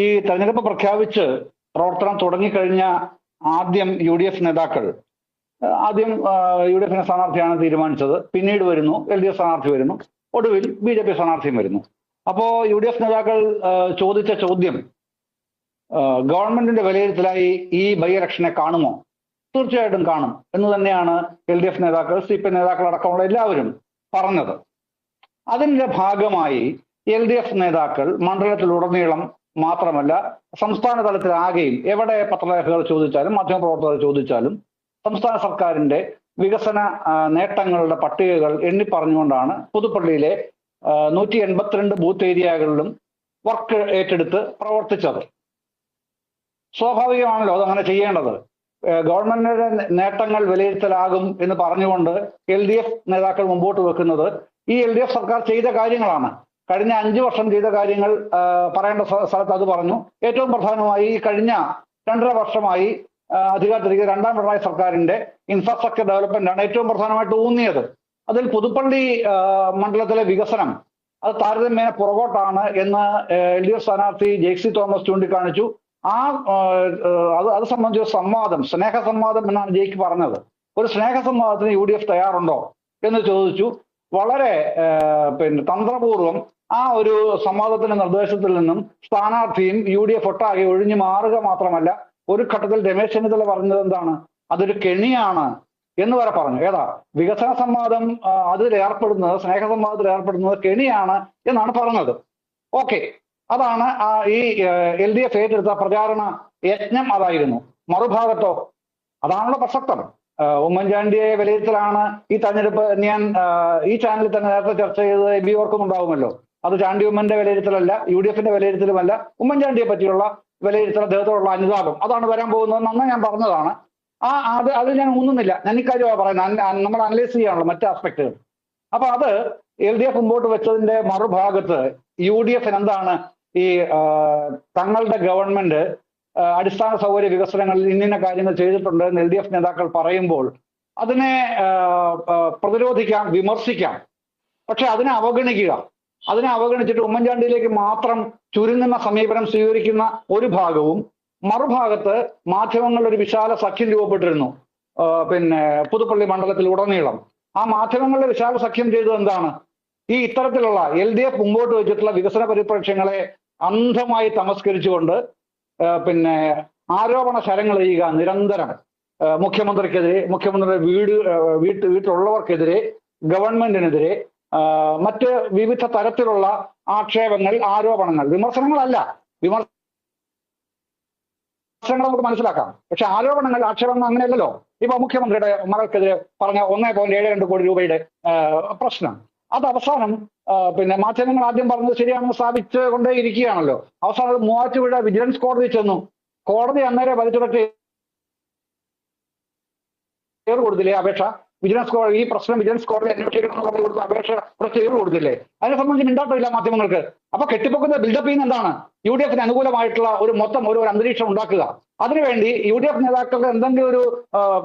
ഈ തെരഞ്ഞെടുപ്പ് പ്രഖ്യാപിച്ച് പ്രവർത്തനം തുടങ്ങിക്കഴിഞ്ഞ ആദ്യം യു ഡി എഫ് നേതാക്കൾ ആദ്യം യു ഡി എഫിന്റെ സ്ഥാനാർത്ഥിയാണ് തീരുമാനിച്ചത്. പിന്നീട് വരുന്നു എൽ ഡി എഫ് സ്ഥാനാർത്ഥി വരുന്നു. ഒടുവിൽ ബി ജെ പി സ്ഥാനാർത്ഥിയും വരുന്നു. അപ്പോ യു ഡി എഫ് നേതാക്കൾ ചോദിച്ച ചോദ്യം ഗവൺമെന്റിന്റെ വിലയിരുത്തലായി ഈ ബൈ ഇലക്ഷനെ കാണുമോ? തീർച്ചയായിട്ടും കാണും എന്ന് തന്നെയാണ് എൽ ഡി എഫ് നേതാക്കൾ സി പി നേതാക്കൾ അടക്കമുള്ള എല്ലാവരും പറഞ്ഞത്. അതിന്റെ ഭാഗമായി എൽ ഡി എഫ് നേതാക്കൾ മണ്ഡലത്തിലുടനീളം മാത്രമല്ല സംസ്ഥാന തലത്തിലാകെയും എവിടെ പത്രലേഖകർ ചോദിച്ചാലും മാധ്യമപ്രവർത്തകർ ചോദിച്ചാലും സംസ്ഥാന സർക്കാരിന്റെ വികസന നേട്ടങ്ങളുടെ പട്ടികകൾ എണ്ണി പറഞ്ഞുകൊണ്ടാണ് പുതുപ്പള്ളിയിലെ നൂറ്റി എൺപത്തിരണ്ട് ബൂത്ത് ഏരിയകളിലും വർക്ക് ഏറ്റെടുത്ത് പ്രവർത്തിച്ചത്. സ്വാഭാവികമാണല്ലോ അതങ്ങനെ ചെയ്യേണ്ടത്. ഗവൺമെന്റിന്റെ നേട്ടങ്ങൾ വിലയിരുത്തലാകും എന്ന് പറഞ്ഞുകൊണ്ട് എൽ ഡി എഫ് നേതാക്കൾ മുമ്പോട്ട് വെക്കുന്നത് ഈ എൽ ഡി എഫ് സർക്കാർ ചെയ്ത കാര്യങ്ങളാണ്. കഴിഞ്ഞ അഞ്ചു വർഷം ചെയ്ത കാര്യങ്ങൾ പറയേണ്ട സ്ഥ- സ്ഥലത്ത് അത് പറഞ്ഞു. ഏറ്റവും പ്രധാനമായി ഈ കഴിഞ്ഞ രണ്ടര വർഷമായി അധികാരത്തിലേക്ക് രണ്ടാം പിണറായി സർക്കാരിന്റെ ഇൻഫ്രാസ്ട്രക്ചർ ഡെവലപ്മെന്റ് ആണ് ഏറ്റവും പ്രധാനമായിട്ട് ഊന്നിയത്. അതിൽ പുതുപ്പള്ളി മണ്ഡലത്തിലെ വികസനം അത് താരതമ്യേന പുറകോട്ടാണ് എന്ന് എൽ ഡി എഫ് സ്ഥാനാർത്ഥി ജെയ്സി തോമസ് ചൂണ്ടിക്കാണിച്ചു. ആ അത് അത് സംബന്ധിച്ച സംവാദം സ്നേഹ സംവാദം എന്നാണ് ജെയ്ക്ക് പറഞ്ഞത്. ഒരു സ്നേഹ സംവാദത്തിന് യു ഡി എഫ് തയ്യാറുണ്ടോ എന്ന് ചോദിച്ചു. വളരെ പിന്നെ തന്ത്രപൂർവം ആ ഒരു സംവാദത്തിന്റെ നിർദ്ദേശത്തിൽ നിന്നും സ്ഥാനാർത്ഥിയും യു ഡി എഫ് ഒട്ടാകെ ഒഴിഞ്ഞു മാറുക മാത്രമല്ല ഒരു ഘട്ടത്തിൽ രമേശ് ചെന്നിത്തല പറഞ്ഞത് എന്താണ്? അതൊരു കെണിയാണ് എന്ന് വരെ പറഞ്ഞു. ഏതാ? വികസന സംവാദം അതിൽ ഏർപ്പെടുന്നത് സ്നേഹ സംവാദത്തിൽ ഏർപ്പെടുന്നത് കെണിയാണ് എന്നാണ് പറഞ്ഞത്. ഓക്കെ. അതാണ് ഈ എൽ ഡി എഫ് ഏറ്റെടുത്ത പ്രചാരണ യജ്ഞം അതായിരുന്നു. മറുഭാഗത്തോ അതാണല്ലോ പ്രസക്തം. ഉമ്മൻചാണ്ടിയെ വിലയിരുത്തലാണ് ഈ തെരഞ്ഞെടുപ്പ് ഞാൻ ഈ ചാനലിൽ തന്നെ നേരത്തെ ചർച്ച ചെയ്തത് എം ബി ഓർക്കുന്നുണ്ടാവുമല്ലോ അത് ചാണ്ടി ഉമ്മന്റെ വിലയിരുത്തലല്ല യു ഡി എഫിന്റെ വിലയിരുത്തലുമല്ല ഉമ്മൻചാണ്ടിയെ പറ്റിയുള്ള വിലയിരുത്തൽ അദ്ദേഹത്തോടുള്ള അനുതാപം. അതാണ് വരാൻ പോകുന്നത് അന്ന് ഞാൻ പറഞ്ഞതാണ്. ആ അത് അത് ഞാൻ ഊന്നുന്നില്ല. ഞാൻ ഇക്കാര്യമാണ് പറയുന്നത്. നമ്മൾ അനലൈസ് ചെയ്യാനുള്ള മറ്റ് ആസ്പെക്ടുകൾ അപ്പൊ അത് എൽ ഡി എഫ് മുമ്പോട്ട് വെച്ചതിന്റെ മറുഭാഗത്ത് യു ഡി എഫിന് എന്താണ് ഈ തങ്ങളുടെ ഗവൺമെന്റ് അടിസ്ഥാന സൗകര്യ വികസനങ്ങളിൽ ഇന്നിന്ന കാര്യങ്ങൾ ചെയ്തിട്ടുണ്ട് എൽ ഡി എഫ് നേതാക്കൾ പറയുമ്പോൾ അതിനെ പ്രതിരോധിക്കാം വിമർശിക്കാം. പക്ഷെ അതിനെ അവഗണിക്കുക. അതിനെ അവഗണിച്ചിട്ട് ഉമ്മൻചാണ്ടിയിലേക്ക് മാത്രം ചുരുങ്ങുന്ന സമീപനം സ്വീകരിക്കുന്ന ഒരു ഭാഗവും മറുഭാഗത്ത് മാധ്യമങ്ങളുടെ ഒരു വിശാല സഖ്യം രൂപപ്പെട്ടിരുന്നു. പിന്നെ പുതുപ്പള്ളി മണ്ഡലത്തിൽ ഉടനീളം. ആ മാധ്യമങ്ങളുടെ വിശാല സഖ്യം ചെയ്തത് എന്താണ്? ഈ ഇത്തരത്തിലുള്ള എൽ ഡി എഫ് മുമ്പോട്ട് വെച്ചിട്ടുള്ള വികസന പരിപ്രേക്ഷ്യങ്ങളെ അന്ധമായി തമസ്കരിച്ചുകൊണ്ട് പിന്നെ ആരോപണ ശരങ്ങൾ ചെയ്യുക നിരന്തരം. മുഖ്യമന്ത്രിക്കെതിരെ മുഖ്യമന്ത്രിയുടെ വീട് വീട്ടിലുള്ളവർക്കെതിരെ ഗവൺമെന്റിനെതിരെ മറ്റ് വിവിധ തരത്തിലുള്ള ആക്ഷേപങ്ങൾ ആരോപണങ്ങൾ വിമർശനങ്ങളല്ല. വിമർശനങ്ങൾ നമുക്ക് മനസ്സിലാക്കാം. പക്ഷെ ആരോപണങ്ങൾ ആക്ഷേപങ്ങൾ അങ്ങനെയല്ലല്ലോ. ഇപ്പൊ മുഖ്യമന്ത്രിയുടെ മകൾക്കെതിരെ പറഞ്ഞ ഒന്നേ പോയിന്റ് ഏഴ് രണ്ട് കോടി രൂപയുടെ പ്രശ്നം. അത് അവസാനം പിന്നെ മാധ്യമങ്ങൾ ആദ്യം പറഞ്ഞത് ശരിയാണെന്ന് സ്ഥാപിച്ചു കൊണ്ടേ ഇരിക്കുകയാണല്ലോ അവസാനം മൂവാറ്റുപുഴ വിജിലൻസ് കോടതി ചെന്നു. കോടതി അന്നേരം വലിച്ചുടച്ച് ഏറ് കൊടുത്തില്ലേ അപേക്ഷ? വിജിലൻസ് കോടതി ഈ പ്രശ്നം വിജിലൻസ് കോടതി അന്വേഷിക്കണം കൊടുത്ത അപേക്ഷ കുറച്ച് ചെയ്ത് കൊടുത്തില്ലേ? അതിനെ സംബന്ധിച്ച് മിണ്ടാട്ടമില്ല മാധ്യമങ്ങൾക്ക്. അപ്പൊ കെട്ടിപ്പൊക്കുന്ന ബിൽഡപ്പ് ചെയ്യുന്ന എന്താണ്? യു ഡി എഫിന് അനുകൂലമായിട്ടുള്ള ഒരു മൊത്തം ഒരു അന്തരീക്ഷം ഉണ്ടാക്കുക. അതിനുവേണ്ടി യു ഡി എഫ് നേതാക്കൾക്ക് എന്തെങ്കിലും ഒരു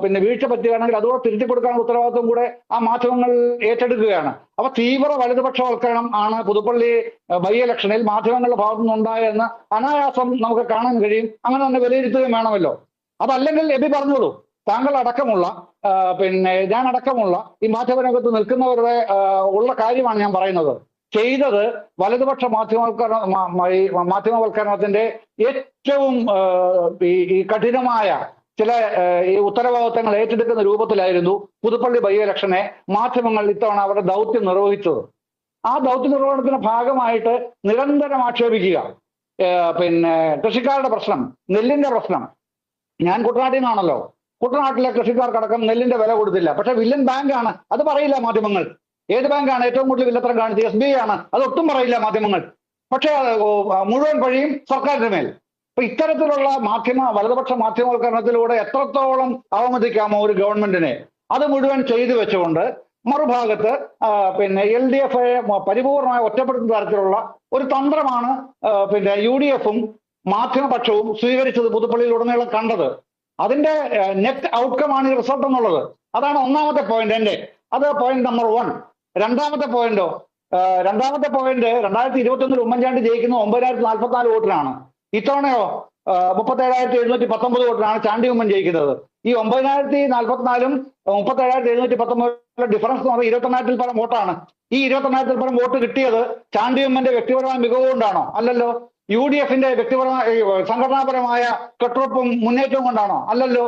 പിന്നെ വീഴ്ച പറ്റുകയാണെങ്കിൽ അതുകൂടെ തിരുത്തി കൊടുക്കാനുള്ള ഉത്തരവാദിത്വം കൂടെ ആ മാധ്യമങ്ങൾ ഏറ്റെടുക്കുകയാണ്. അപ്പൊ തീവ്ര വലതുപക്ഷവൽക്കരണം ആണ് പുതുപ്പള്ളി ബൈ ഇലക്ഷനിൽ മാധ്യമങ്ങളുടെ ഭാഗത്തു നിന്നുണ്ടായെന്ന് അനായാസം നമുക്ക് കാണാൻ കഴിയും. അങ്ങനെ തന്നെ വിലയിരുത്തുകയും വേണമല്ലോ. അതല്ലെങ്കിൽ എബി പറഞ്ഞോളൂ. താങ്കൾ അടക്കമുള്ള പിന്നെ ഞാൻ അടക്കമുള്ള ഈ മാധ്യമരംഗത്ത് നിൽക്കുന്നവരുടെ ഉള്ള കാര്യമാണ് ഞാൻ പറയുന്നത്. ചെയ്തത് വലതുപക്ഷ മാധ്യമവൽക്കരണ മാധ്യമവൽക്കരണത്തിന്റെ ഏറ്റവും ഈ കഠിനമായ ചില ഈ ഉത്തരവാദിത്തങ്ങൾ ഏറ്റെടുക്കുന്ന രൂപത്തിലായിരുന്നു പുതുപ്പള്ളി ബൈ ഇലക്ഷനെ മാധ്യമങ്ങൾ ഇത്തവണ അവരുടെ ദൗത്യം നിർവഹിച്ചത്. ആ ദൗത്യ നിർവഹണത്തിന്റെ ഭാഗമായിട്ട് നിരന്തരം ആക്ഷേപിക്കുക. പിന്നെ കൃഷിക്കാരുടെ പ്രശ്നം നെല്ലിന്റെ പ്രശ്നം. ഞാൻ കുട്ടനാട്ടിൽ നിന്നാണല്ലോ. കുട്ടനാട്ടിലെ കൃഷിക്കാർക്കടക്കം നെല്ലിന്റെ വില കൊടുത്തില്ല. പക്ഷെ വില്ലൻ ബാങ്കാണ് അത് പറയില്ല മാധ്യമങ്ങൾ. ഏത് ബാങ്കാണ് ഏറ്റവും കൂടുതൽ വില്ലത്തരം കാണിച്ചത്? എസ് ബി ഐ ആണ്. അതൊട്ടും പറയില്ല മാധ്യമങ്ങൾ. പക്ഷേ മുഴുവൻ പഴിയും സർക്കാരിന്റെ മേൽ. അപ്പൊ ഇത്തരത്തിലുള്ള മാധ്യമ വലതുപക്ഷ മാധ്യമവൽക്കരണത്തിലൂടെ എത്രത്തോളം അവമതിക്കാമോ ഒരു ഗവൺമെന്റിനെ അത് മുഴുവൻ ചെയ്തു വെച്ചുകൊണ്ട് മറുഭാഗത്ത് പിന്നെ എൽ ഡി എഫ് പരിപൂർണമായി ഒറ്റപ്പെടുത്തുന്ന തരത്തിലുള്ള ഒരു തന്ത്രമാണ് പിന്നെ യു ഡി എഫും മാധ്യമപക്ഷവും സ്വീകരിച്ചത് പുതുപ്പള്ളിയിലുടനീളം കണ്ടത്. അതിന്റെ നെറ്റ് ഔട്ട്കം ആണ് ഈ റിസൾട്ട് എന്നുള്ളത്. അതാണ് ഒന്നാമത്തെ പോയിന്റ് എന്റെ അത് പോയിന്റ് നമ്പർ വൺ രണ്ടാമത്തെ പോയിന്റോ രണ്ടാമത്തെ പോയിന്റ് രണ്ടായിരത്തി ഇരുപത്തി ഒന്നിൽ ഉമ്മൻചാണ്ടി ജയിക്കുന്ന ഒമ്പതിനായിരത്തി നാൽപ്പത്തി നാല് വോട്ടിനാണ്. ഇത്തവണയോ മുപ്പത്തേഴായിരത്തി എഴുന്നൂറ്റി പത്തൊമ്പത് വോട്ടിനാണ് ചാണ്ടി ഉമ്മൻ ജയിക്കുന്നത്. ഈ ഒമ്പതിനായിരത്തി നാൽപ്പത്തിനാലും മുപ്പത്തേഴായിരത്തി എഴുന്നൂറ്റി പത്തൊമ്പതിലെ ഡിഫറൻസ് എന്ന് പറഞ്ഞാൽ ഇരുപത്തൊന്നായിരത്തിൽ പരം വോട്ടാണ്. ഈ ഇരുപത്തൊന്നായിരത്തിൽ പരം വോട്ട് കിട്ടിയത് ചാണ്ടി ഉമ്മന്റെ വ്യക്തിപരമായ മികവ് കൊണ്ടാണോ? അല്ലല്ലോ. യു ഡി എഫിന്റെ വ്യക്തിപരമായ സംഘടനാപരമായ കെട്ടുറപ്പും മുന്നേറ്റവും കൊണ്ടാണോ? അല്ലല്ലോ.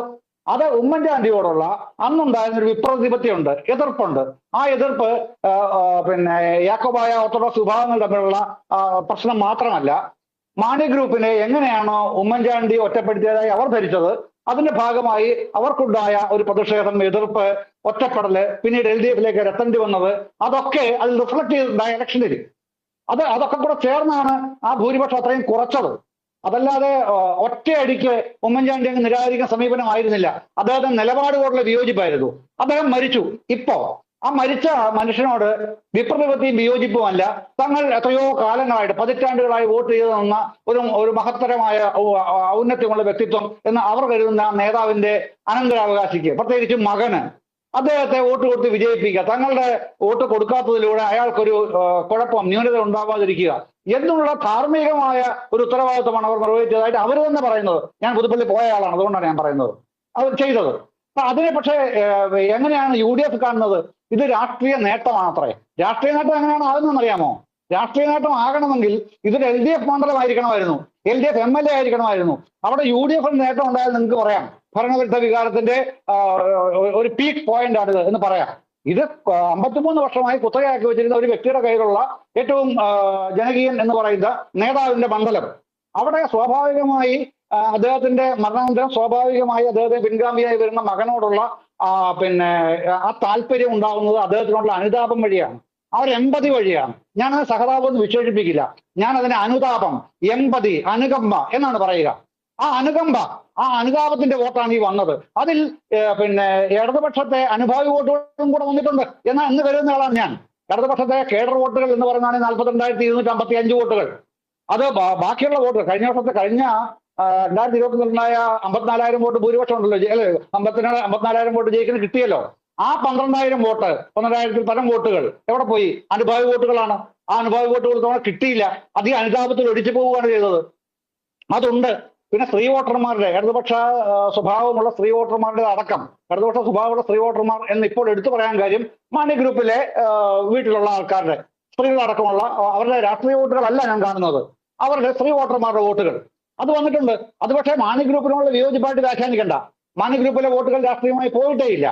അത് ഉമ്മൻചാണ്ടിയോടുള്ള അന്നുണ്ടായിരുന്ന ഒരു വിപ്രതിപത്തിയുണ്ട്. എതിർപ്പുണ്ട്. ആ എതിർപ്പ് പിന്നെ യാക്കോബായ ഓർത്തഡോക്സ് വിഭാഗങ്ങൾ തമ്മിലുള്ള പ്രശ്നം മാത്രമല്ല മാണി ഗ്രൂപ്പിനെ എങ്ങനെയാണോ ഉമ്മൻചാണ്ടി ഒറ്റപ്പെടുത്തിയതായി അവർ ധരിച്ചത് അതിന്റെ ഭാഗമായി അവർക്കുണ്ടായ ഒരു പ്രതിഷേധം എതിർപ്പ് ഒറ്റപ്പെടൽ പിന്നീട് എൽ ഡി എഫിലേക്ക് എത്തേണ്ടി വന്നത് അതൊക്കെ അതിൽ റിഫ്ലക്ട് ചെയ്തിട്ടുണ്ടായ ഇലക്ഷനിൽ. അത് അതൊക്കെ കൂടെ ചേർന്നാണ് ആ ഭൂരിപക്ഷം അത്രയും കുറച്ചത്. അതല്ലാതെ ഒറ്റയടിക്ക് ഉമ്മൻചാണ്ടി അങ്ങ് നിരാകരിക്കുന്ന സമീപനമായിരുന്നില്ല. അദ്ദേഹത്തിന്റെ നിലപാടുകളുടെ വിയോജിപ്പായിരുന്നു. അദ്ദേഹം മരിച്ചു. ഇപ്പോ ആ മരിച്ച മനുഷ്യനോട് വിപ്രതിപത്തിയും വിയോജിപ്പുമല്ല. തങ്ങൾ എത്രയോ കാലങ്ങളായിട്ട് പതിറ്റാണ്ടുകളായി വോട്ട് ചെയ്തു നിന്ന ഒരു ഒരു മഹത്തരമായ ഔന്നത്യമുള്ള വ്യക്തിത്വം എന്ന് അവർ കരുതുന്ന നേതാവിന്റെ അനന്തരാവകാശിക്ക് പ്രത്യേകിച്ചും മകന് അദ്ദേഹത്തെ വോട്ട് കൊടുത്ത് വിജയിപ്പിക്കുക. തങ്ങളുടെ വോട്ട് കൊടുക്കാത്തതിലൂടെ അയാൾക്കൊരു കുഴപ്പം ന്യൂനത ഉണ്ടാവാതിരിക്കുക. എന്നുള്ള ധാർമ്മികമായ ഒരു ഉത്തരവാദിത്വമാണ് അവർ നിർവഹിച്ചതായിട്ട് അവർ തന്നെ പറയുന്നത്. ഞാൻ പുതുപ്പള്ളി പോയ ആളാണ് അതുകൊണ്ടാണ് ഞാൻ പറയുന്നത്. അവർ ചെയ്തത്. അപ്പൊ അതിനെ പക്ഷേ എങ്ങനെയാണ് യു ഡി എഫ് കാണുന്നത്? ഇത് രാഷ്ട്രീയ നേട്ടമാണത്രേ രാഷ്ട്രീയ നേട്ടം എങ്ങനെയാണ് ആകുന്നതെന്ന് അറിയാമോ രാഷ്ട്രീയ നേട്ടം ആകണമെങ്കിൽ ഇതൊരു L D F മണ്ഡലമായിരിക്കണമായിരുന്നു. L D F M L A ആയിരിക്കണമായിരുന്നു. അവിടെ യു ഡി എഫിന് നേട്ടം ഉണ്ടായാൽ നിങ്ങൾക്ക് പറയാം. ഭരണവിരുദ്ധ വികാരത്തിന്റെ ഒരു പീക്ക് പോയിന്റ് ആണിത് എന്ന് പറയാം. ഇത് അമ്പത്തിമൂന്ന് വർഷമായി കുത്തകയാക്കി വെച്ചിരുന്ന ഒരു വ്യക്തിയുടെ കയ്യിലുള്ള ഏറ്റവും ജനകീയൻ എന്ന് പറയുന്ന നേതാവിന്റെ മണ്ഡലം. അവിടെ സ്വാഭാവികമായി അദ്ദേഹത്തിന്റെ മരണാനന്തരം സ്വാഭാവികമായി അദ്ദേഹത്തെ പിൻഗാമിയായി വരുന്ന മകനോടുള്ള പിന്നെ ആ താല്പര്യം ഉണ്ടാകുന്നത് അദ്ദേഹത്തിനോടുള്ള അനുതാപം വഴിയാണ്. അവർ എമ്പതി വഴിയാണ്. ഞാൻ അത് സഹതാപം എന്ന് വിശേഷിപ്പിക്കില്ല. ഞാൻ അതിനെ അനുതാപം എമ്പതി അനുകമ്പ എന്നാണ് പറയുക. ആ അനുകമ്പ ആ അനുതാപത്തിന്റെ വോട്ടാണ് ഈ വന്നത്. അതിൽ പിന്നെ ഇടതുപക്ഷത്തെ അനുഭാവി വോട്ടുകളും കൂടെ വന്നിട്ടുണ്ട്. എന്നാൽ എന്ന് കരുതുന്ന ആളാണ് ഞാൻ. ഇടതുപക്ഷത്തെ കേഡർ വോട്ടുകൾ എന്ന് പറയുന്നതാണ് നാൽപ്പത്തിരണ്ടായിരത്തി ഇരുന്നൂറ്റി അമ്പത്തി അഞ്ച് വോട്ടുകൾ. അത് ബാക്കിയുള്ള വോട്ടുകൾ. കഴിഞ്ഞ വർഷത്തെ കഴിഞ്ഞ രണ്ടായിരത്തി ഇരുപത്തിരണ്ടായ അമ്പത്തിനാലായിരം വോട്ട് ഭൂരിപക്ഷം ഉണ്ടല്ലോ. അമ്പത്തിനാല് അമ്പത്തിനാലായിരം വോട്ട് ജയിക്കുന്ന കിട്ടിയല്ലോ. ആ പന്ത്രണ്ടായിരം വോട്ട് പന്ത്രണ്ടായിരത്തിൽ പരം വോട്ടുകൾ എവിടെ പോയി? അനുഭാവി വോട്ടുകളാണ്. ആ അനുഭാവി വോട്ടുകൾ തവണ കിട്ടിയില്ല. അധികം അനുതാപത്തിൽ ഒഴിച്ചു പോവുകയാണ് ചെയ്തത്. അതുണ്ട്. പിന്നെ സ്ത്രീ വോട്ടർമാരുടെ ഇടതുപക്ഷ സ്വഭാവമുള്ള സ്ത്രീ വോട്ടർമാരുടെ അടക്കം ഇടതുപക്ഷ സ്വഭാവമുള്ള സ്ത്രീ വോട്ടർമാർ എന്ന് ഇപ്പോൾ എടുത്തു പറയാൻ കാര്യം മാണി ഗ്രൂപ്പിലെ വീട്ടിലുള്ള ആൾക്കാരുടെ സ്ത്രീകളടക്കമുള്ള അടക്കമുള്ള അവരുടെ രാഷ്ട്രീയ വോട്ടുകളല്ല ഞാൻ കാണുന്നത്. അവരുടെ സ്ത്രീ വോട്ടർമാരുടെ വോട്ടുകൾ. അത് വന്നിട്ടുണ്ട്. അത് പക്ഷേ മാണി ഗ്രൂപ്പിനുള്ള വിയോജിപ്പായിട്ട് വ്യാഖ്യാനിക്കണ്ട. മാണി ഗ്രൂപ്പിലെ വോട്ടുകൾ രാഷ്ട്രീയമായി പോയിട്ടേ ഇല്ല.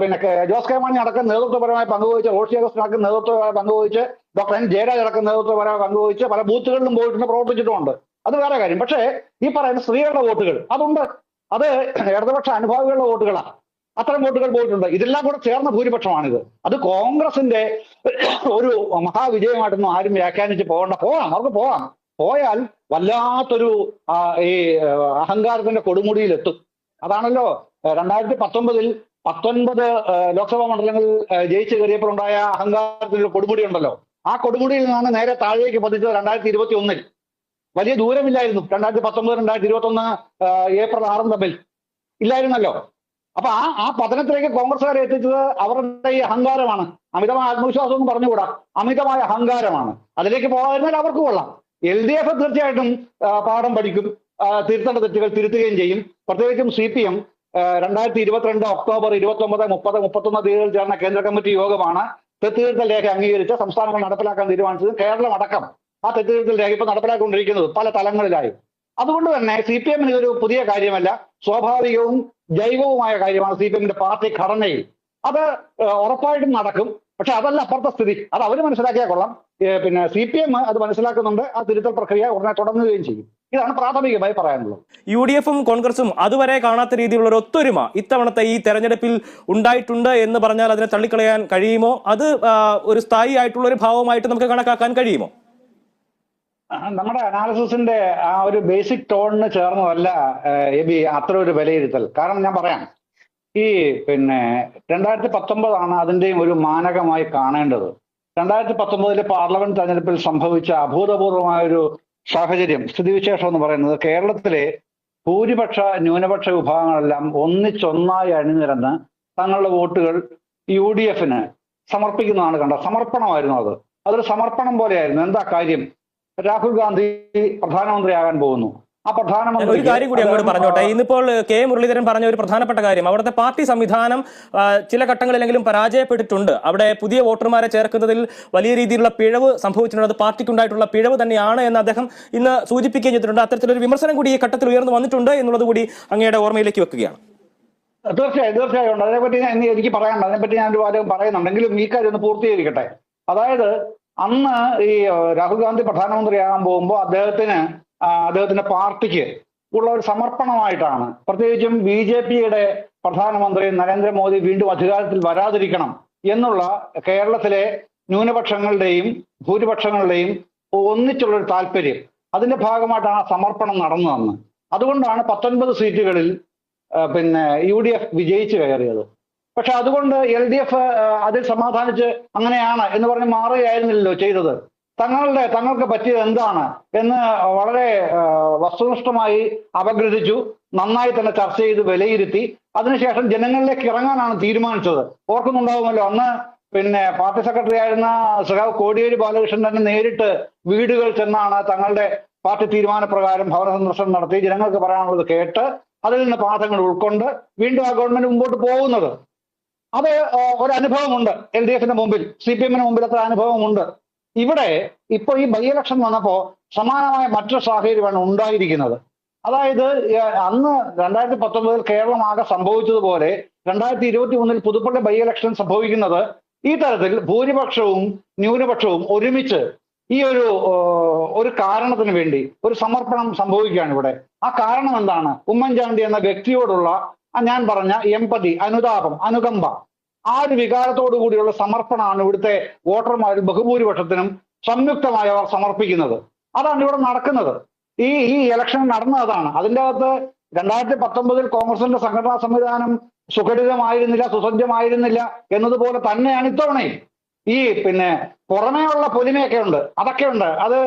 പിന്നെ ജോസ് കെ മാണി അടക്കം നേതൃത്വപരമായി പങ്കുവഹിച്ച് റോഷി അഗസ്റ്റ് അടക്കം നേതൃത്വപരമായി പങ്കുവഹിച്ച് ഡോക്ടർ എൻ ജയരാജ് അടക്കം നേതൃത്വപരമായി പങ്കുവഹിച്ച് പല ബൂത്തുകളിലും പോയിട്ടുണ്ട് പ്രവർത്തിച്ചിട്ടുമുണ്ട്. അത് വേറെ കാര്യം. പക്ഷേ ഈ പറയുന്ന സ്ത്രീകളുടെ വോട്ടുകൾ അതുണ്ട്. അത് ഇടതുപക്ഷ അനുഭാവികളുടെ വോട്ടുകളാണ് അത്തരം വോട്ടുകൾ പോയിട്ടുണ്ട്. ഇതെല്ലാം കൂടെ ചേർന്ന ഭൂരിപക്ഷമാണിത്. അത് കോൺഗ്രസിന്റെ ഒരു മഹാവിജയമായിട്ടൊന്നും ആരും വ്യാഖ്യാനിച്ച് പോകണ്ട. പോകാം അവർക്ക് പോകാം പോയാൽ വല്ലാത്തൊരു ഈ അഹങ്കാരത്തിന്റെ കൊടുമുടിയിലെത്തും. അതാണല്ലോ രണ്ടായിരത്തി പത്തൊമ്പതിൽ പത്തൊൻപത് ലോക്സഭാ മണ്ഡലങ്ങളിൽ ജയിച്ചു കയറിയപ്പോൾ ഉണ്ടായ അഹങ്കാരത്തിന്റെ കൊടുമുടി ഉണ്ടല്ലോ. ആ കൊടുമുടിയിൽ നിന്നാണ് നേരെ താഴേക്ക് പതിച്ചത് രണ്ടായിരത്തി ഇരുപത്തി ഒന്നിൽ വലിയ ദൂരമില്ലായിരുന്നു. രണ്ടായിരത്തി പത്തൊമ്പത് രണ്ടായിരത്തി ഇരുപത്തി ഒന്ന് ഏപ്രിൽ ആറും തമ്മിൽ. ഇല്ലായിരുന്നല്ലോ. അപ്പൊ ആ ആ പതനത്തിലേക്ക് കോൺഗ്രസ്സുകാരെ എത്തിച്ചത് അവരുടെ ഈ അഹങ്കാരമാണ്. അമിതമായ ആത്മവിശ്വാസം എന്ന് പറഞ്ഞുകൂടാ. അമിതമായ അഹങ്കാരമാണ്. അതിലേക്ക് പോകാതിരുന്നാൽ അവർക്ക് കൊള്ളാം. എൽ ഡി എഫ് തീർച്ചയായിട്ടും പാഠം പഠിക്കും. തിരുത്തേണ്ട തെറ്റുകൾ തിരുത്തുകയും ചെയ്യും. പ്രത്യേകിച്ചും സി പി എം രണ്ടായിരത്തി ഇരുപത്തിരണ്ട് ഒക്ടോബർ ഇരുപത്തി ഒമ്പത് മുപ്പത് മുപ്പത്തൊന്ന് തീയതിയിൽ ചേർന്ന കേന്ദ്ര കമ്മിറ്റി യോഗമാണ് തെറ്റുതിരുത്തൽ ലേഖ അംഗീകരിച്ച സംസ്ഥാനങ്ങൾ നടപ്പിലാക്കാൻ തീരുമാനിച്ചത് കേരളം അടക്കം. ആ തെറ്റുതിരുത്തൽ രേഖ ഇപ്പൊ നടപ്പിലാക്കിക്കൊണ്ടിരിക്കുന്നത് പല തലങ്ങളിലായി. അതുകൊണ്ട് തന്നെ സി പി എമ്മിന് ഇതൊരു പുതിയ കാര്യമല്ല. സ്വാഭാവികവും ജൈവവുമായ കാര്യമാണ് സി പി എമ്മിന്റെ പാർട്ടി ഘടനയിൽ. അത് ഉറപ്പായിട്ടും നടക്കും. പക്ഷെ അതല്ല അപ്പുറത്തെ സ്ഥിതി. അത് അവർ മനസ്സിലാക്കിയാൽ കൊള്ളാം. പിന്നെ സി പി എം അത് മനസ്സിലാക്കുന്നുണ്ട്. ആ തിരുത്തൽ പ്രക്രിയ ഉടനെ തുടങ്ങുകയും ചെയ്യും. ഇതാണ് പ്രാഥമികമായി പറയാനുള്ളത്. യു ഡി എഫും കോൺഗ്രസും അതുവരെ കാണാത്ത രീതിയിലുള്ള ഒരു ഒത്തൊരുമ ഇത്തവണത്തെ ഈ തെരഞ്ഞെടുപ്പിൽ ഉണ്ടായിട്ടുണ്ട് എന്ന് പറഞ്ഞാൽ അതിനെ തള്ളിക്കളയാൻ കഴിയുമോ? അത് ഒരു സ്ഥായി ആയിട്ടുള്ള ഒരു ഭാവമായിട്ട് നമുക്ക് കണക്കാക്കാൻ കഴിയുമോ? നമ്മുടെ അനാലിസിന്റെ ആ ഒരു ബേസിക് ടോണിന് ചേർന്നതല്ല എബി അത്ര ഒരു വിലയിരുത്തൽ. കാരണം ഞാൻ പറയാം ഈ പിന്നെ രണ്ടായിരത്തി പത്തൊമ്പതാണ് അതിന്റെയും ഒരു മാനകമായി കാണേണ്ടത്. രണ്ടായിരത്തി പത്തൊമ്പതിലെ പാർലമെന്റ് തെരഞ്ഞെടുപ്പിൽ സംഭവിച്ച അഭൂതപൂർവമായ ഒരു സാഹചര്യം സ്ഥിതിവിശേഷം എന്ന് പറയുന്നത് കേരളത്തിലെ ഭൂരിപക്ഷ ന്യൂനപക്ഷ വിഭാഗങ്ങളെല്ലാം ഒന്നിച്ചൊന്നായി അണിനിരന്ന് തങ്ങളുടെ വോട്ടുകൾ യു ഡി എഫിന് സമർപ്പിക്കുന്നതാണ് കണ്ടത്. സമർപ്പണമായിരുന്നു അത്. അതൊരു സമർപ്പണം പോലെയായിരുന്നു. എന്താ കാര്യം? രാഹുൽ ഗാന്ധി പ്രധാനമന്ത്രിയാകാൻ പോകുന്നു. ആ പ്രധാനമന്ത്രി ഒരു കാര്യം കൂടി അങ്ങോട്ട് പറഞ്ഞോട്ടെ. ഇന്നിപ്പോൾ കെ മുരളീധരൻ പറഞ്ഞ ഒരു പ്രധാനപ്പെട്ട കാര്യം. അവിടുത്തെ പാർട്ടി സംവിധാനം ചില ഘട്ടങ്ങളിലെങ്കിലും പരാജയപ്പെട്ടിട്ടുണ്ട്. അവിടെ പുതിയ വോട്ടർമാരെ ചേർക്കുന്നതിൽ വലിയ രീതിയിലുള്ള പിഴവ് സംഭവിച്ചിട്ടുണ്ട്. അത് പാർട്ടിക്കുണ്ടായിട്ടുള്ള പിഴവ് തന്നെയാണ് എന്ന് അദ്ദേഹം ഇന്ന് സൂചിപ്പിക്കുകയും ചെയ്തിട്ടുണ്ട്. അത്തരത്തിലൊരു വിമർശനം കൂടി ഈ ഘട്ടത്തിൽ ഉയർന്നു വന്നിട്ടുണ്ട് എന്നുള്ളത് കൂടി അങ്ങയുടെ ഓർമ്മയിലേക്ക് വെക്കുകയാണ്. തീർച്ചയായും തീർച്ചയായും ഉണ്ട്. അതിനെപ്പറ്റി എനിക്ക് പറയാനുണ്ട്. അതിനെപ്പറ്റി ഞാൻ ഒരു കാര്യം പറയുന്നുണ്ടെങ്കിലും ഈ കാര്യം ഒന്ന് പൂർത്തീകരിക്കട്ടെ. അതായത് അന്ന് ഈ രാഹുൽ ഗാന്ധി പ്രധാനമന്ത്രിയാകാൻ പോകുമ്പോൾ അദ്ദേഹത്തിന് അദ്ദേഹത്തിന്റെ പാർട്ടിക്ക് ഉള്ള ഒരു സമർപ്പണമായിട്ടാണ്. പ്രത്യേകിച്ചും ബി ജെ പിയുടെ പ്രധാനമന്ത്രി നരേന്ദ്രമോദി വീണ്ടും അധികാരത്തിൽ വരാതിരിക്കണം എന്നുള്ള കേരളത്തിലെ ന്യൂനപക്ഷങ്ങളുടെയും ഭൂരിപക്ഷങ്ങളുടെയും ഒന്നിച്ചുള്ള ഒരു താല്പര്യം. അതിന്റെ ഭാഗമായിട്ടാണ് ആ സമർപ്പണം നടന്നു അതുകൊണ്ടാണ് പത്തൊൻപത് സീറ്റുകളിൽ പിന്നെ യു ഡി എഫ് വിജയിച്ചു കയറിയത്. പക്ഷെ അതുകൊണ്ട് എൽ ഡി എഫ് അതിൽ സമാധാനിച്ച് അങ്ങനെയാണ് എന്ന് പറഞ്ഞ് മാറുകയായിരുന്നില്ലല്ലോ ചെയ്തത്. തങ്ങളുടെ തങ്ങൾക്ക് പറ്റിയത് എന്താണ് എന്ന് വളരെ വസ്തുനിഷ്ഠമായി അപഗ്രഥിച്ചു നന്നായി തന്നെ ചർച്ച ചെയ്ത് വിലയിരുത്തി. അതിനുശേഷം ജനങ്ങളിലേക്ക് ഇറങ്ങാനാണ് തീരുമാനിച്ചത്. ഓർക്കുന്നുണ്ടാവുമല്ലോ അന്ന് പിന്നെ പാർട്ടി സെക്രട്ടറി ആയിരുന്ന സഖാവ് കോടിയേരി ബാലകൃഷ്ണൻ തന്നെ നേരിട്ട് വീടുകൾ ചെന്നാണ് തങ്ങളുടെ പാർട്ടി തീരുമാനപ്രകാരം ഭവന സന്ദർശനം നടത്തി. ജനങ്ങൾക്ക് പറയാനുള്ളത് കേട്ട് അതിൽ നിന്ന് പാഠങ്ങൾ ഉൾക്കൊണ്ട് വീണ്ടും ആ ഗവൺമെന്റ് മുമ്പോട്ട് പോകുന്നത്. അത് ഒരു അനുഭവമുണ്ട് എൽ ഡി എഫിന്റെ മുമ്പിൽ സി പി എമ്മിന് മുമ്പിൽ അത്ര അനുഭവമുണ്ട്. ഇവിടെ ഇപ്പൊ ഈ ബൈ ഇലക്ഷൻ വന്നപ്പോ സമാനമായ മറ്റൊരു സാഹചര്യമാണ് ഉണ്ടായിരിക്കുന്നത്. അതായത് അന്ന് രണ്ടായിരത്തി പത്തൊമ്പതിൽ കേരളം ആകെ സംഭവിച്ചതുപോലെ രണ്ടായിരത്തി ഇരുപത്തി മൂന്നിൽ പുതുപ്പള്ളി ബൈ ഇലക്ഷൻ സംഭവിക്കുന്നത് ഈ തരത്തിൽ ഭൂരിപക്ഷവും ന്യൂനപക്ഷവും ഒരുമിച്ച് ഈ ഒരു ഒരു കാരണത്തിന് വേണ്ടി ഒരു സമർപ്പണം സംഭവിക്കുകയാണ് ഇവിടെ. ആ കാരണം എന്താണ്? ഉമ്മൻചാണ്ടി എന്ന വ്യക്തിയോടുള്ള ഞാൻ പറഞ്ഞ എമ്പതി അനുതാപം അനുകമ്പ. ആ ഒരു വികാരത്തോടു കൂടിയുള്ള സമർപ്പണമാണ് ഇവിടുത്തെ വോട്ടർമാരിൽ ബഹുഭൂരിപക്ഷത്തിനും സംയുക്തമായി അവർ സമർപ്പിക്കുന്നത്. അതാണ് ഇവിടെ നടക്കുന്നത്. ഈ ഈ ഇലക്ഷൻ നടന്നതാണ് അതിന്റെ അകത്ത് രണ്ടായിരത്തി പത്തൊമ്പതിൽ കോൺഗ്രസിന്റെ സംഘടനാ സംവിധാനം സുഘടിതമായിരുന്നില്ല സുസജ്ജമായിരുന്നില്ല എന്നതുപോലെ തന്നെയാണ് ഇത്തവണയും. ഈ പിന്നെ പുറമേയുള്ള പൊലിമയൊക്കെ ഉണ്ട്. അതൊക്കെ ഉണ്ട്. അത്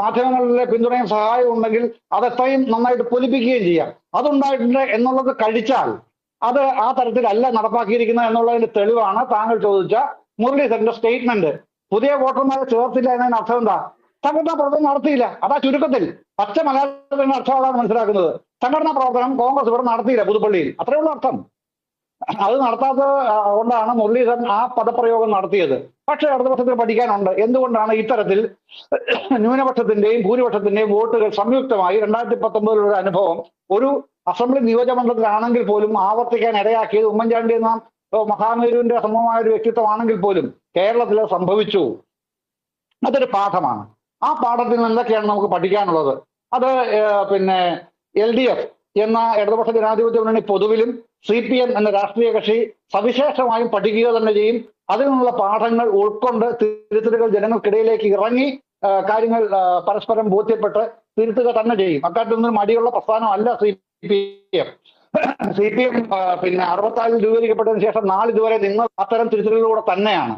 മാധ്യമങ്ങളിലെ പിന്തുണയും സഹായവും ഉണ്ടെങ്കിൽ അത് എത്രയും നന്നായിട്ട് പൊലിപ്പിക്കുകയും ചെയ്യാം. അതുണ്ടായിട്ടുണ്ട് എന്നുള്ളത് കഴിച്ചാൽ അത് ആ തരത്തിലല്ല നടപ്പാക്കിയിരിക്കുന്നത് എന്നുള്ളതിന്റെ തെളിവാണ് താങ്കൾ ചോദിച്ച മുരളീധരന്റെ സ്റ്റേറ്റ്മെന്റ്. പുതിയ വോട്ടർമാരെ ചേർത്തില്ല എന്നതിന് അർത്ഥം എന്താ? സംഘടനാ പ്രവർത്തനം നടത്തിയില്ല. അതാ ചുരുക്കത്തിൽ പച്ച മലയാളത്തിന്റെ അർത്ഥം മനസ്സിലാക്കുന്നത്? സംഘടനാ പ്രവർത്തനം കോൺഗ്രസ് ഇവിടെ നടത്തിയില്ല പുതുപ്പള്ളിയിൽ. അത്രയുള്ള അർത്ഥം. അത് നടത്താത്തത് കൊണ്ടാണ് മുരളീധരൻ ആ പദപ്രയോഗം നടത്തിയത്. പക്ഷേ അടുത്ത വർഷത്തിൽ പഠിക്കാനുണ്ട്. എന്തുകൊണ്ടാണ് ഇത്തരത്തിൽ ന്യൂനപക്ഷത്തിന്റെയും ഭൂരിപക്ഷത്തിന്റെയും വോട്ടുകൾ സംയുക്തമായി രണ്ടായിരത്തി പത്തൊമ്പതിലുള്ള അനുഭവം ഒരു അസംബ്ലി നിയോജകമണ്ഡലത്തിലാണെങ്കിൽ പോലും ആവർത്തിക്കാൻ ഇടയാക്കിയത് ഉമ്മൻചാണ്ടി എന്ന മഹാമേരുവിന്റെ സമമായ ഒരു വ്യക്തിത്വമാണെങ്കിൽ പോലും കേരളത്തിൽ സംഭവിച്ചു. അതൊരു പാഠമാണ്. ആ പാഠത്തിൽ നിന്ന് എന്തൊക്കെയാണ് നമുക്ക് പഠിക്കാനുള്ളത്? അത് പിന്നെ എൽ ഡി എഫ് എന്ന ഇടതുപക്ഷ ജനാധിപത്യ മുന്നണി പൊതുവിലും സി പി എം എന്ന രാഷ്ട്രീയ കക്ഷി സവിശേഷമായും പഠിക്കുക തന്നെ ചെയ്യും. അതിൽ നിന്നുള്ള പാഠങ്ങൾ ഉൾക്കൊണ്ട് തിരുത്തലുകൾ ജനങ്ങൾക്കിടയിലേക്ക് ഇറങ്ങി കാര്യങ്ങൾ പരസ്പരം ബോധ്യപ്പെട്ട് തിരുത്തുക തന്നെ ചെയ്യും. അക്കാര്യത്തിലൊന്നും മടിയുള്ള പ്രസ്ഥാനമല്ല C P M. C P M പിന്നെ അറുപത്താലിൽ രൂപീകരിക്കപ്പെട്ടതിന് ശേഷം നാളിതുവരെ നിങ്ങൾ അത്തരം തിരുത്തലുകളിലൂടെ തന്നെയാണ്.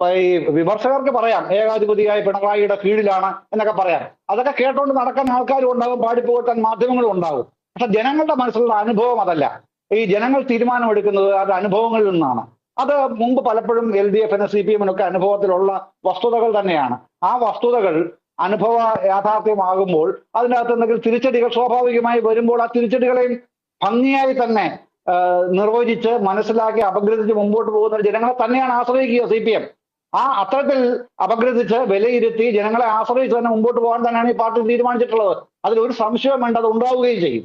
ഈ വിമർശകർക്ക് പറയാം ഏകാധിപതിയായ പിണറായിയുടെ കീഴിലാണ് എന്നൊക്കെ പറയാം. അതൊക്കെ കേട്ടുകൊണ്ട് നടക്കാൻ ആൾക്കാരും ഉണ്ടാകും പാടിപ്പോകാൻ മാധ്യമങ്ങളും ഉണ്ടാകും പക്ഷെ ജനങ്ങളുടെ മനസ്സിലുള്ള അനുഭവം അതല്ല. ഈ ജനങ്ങൾ തീരുമാനമെടുക്കുന്നത് അത് അനുഭവങ്ങളിൽ നിന്നാണ്. അത് മുമ്പ് പലപ്പോഴും എൽ ഡി എഫിന് സി പി എമ്മിനൊക്കെ അനുഭവത്തിലുള്ള വസ്തുതകൾ തന്നെയാണ്. ആ വസ്തുതകൾ അനുഭവ യാഥാർത്ഥ്യമാകുമ്പോൾ അതിനകത്ത് എന്തെങ്കിലും തിരിച്ചടികൾ സ്വാഭാവികമായി വരുമ്പോൾ ആ തിരിച്ചടികളെയും ഭംഗിയായി തന്നെ നിർവചിച്ച് മനസ്സിലാക്കി അപഗ്രഥിച്ച് മുമ്പോട്ട് പോകുന്ന ജനങ്ങളെ തന്നെയാണ് ആശ്രയിക്കുക സി പി എം. ആ അത്തരത്തിൽ അപഗ്രഥിച്ച് വിലയിരുത്തി ജനങ്ങളെ ആശ്രയിച്ച് തന്നെ മുമ്പോട്ട് പോകാൻ തന്നെയാണ് ഈ പാർട്ടി തീരുമാനിച്ചിട്ടുള്ളത്. അതിൽ ഒരു സംശയം വേണ്ട അത് ഉണ്ടാവുകയും ചെയ്യും.